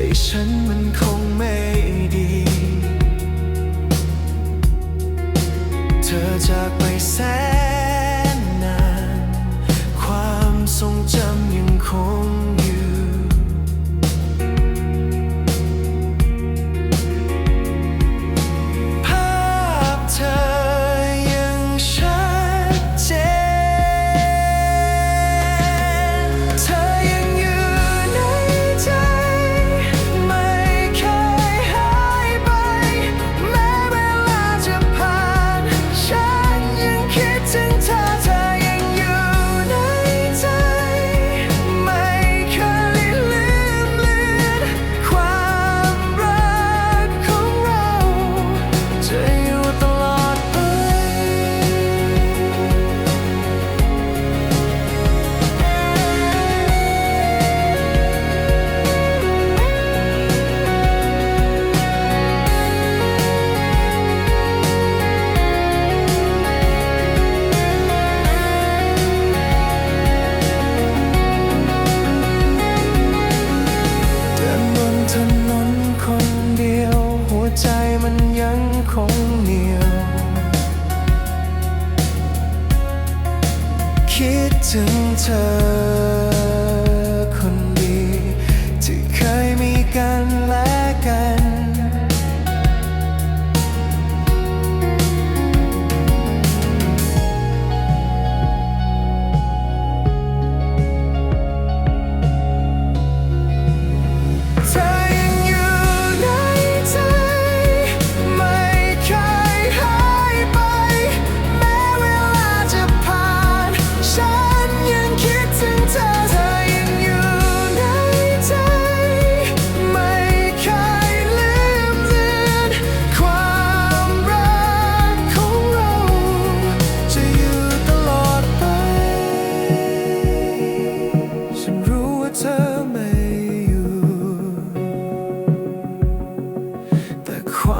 ใจฉันมันคงไม่ดี เธอจากไปแสนนาน ความทรงจำยังคง return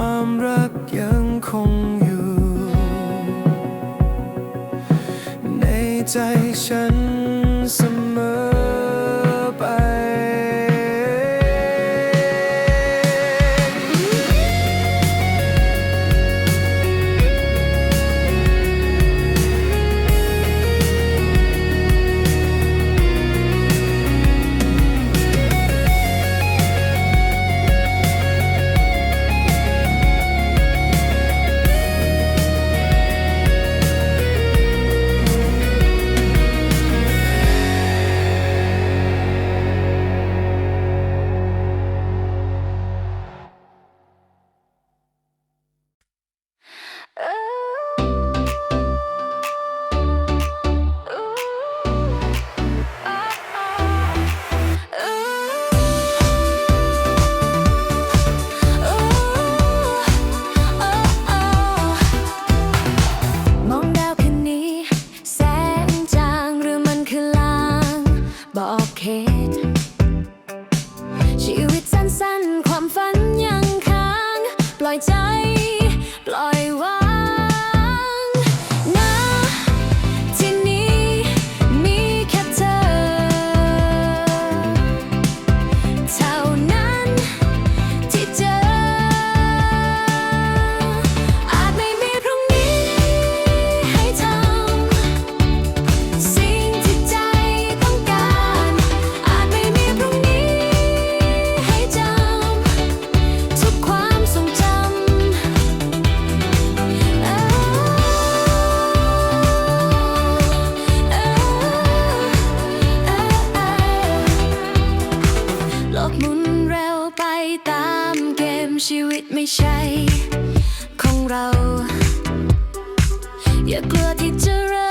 ความรักยังคงอยู่ ในใจฉัน ชีวิตไม่ใช่ของเรา อย่ากลัวที่จะเริ่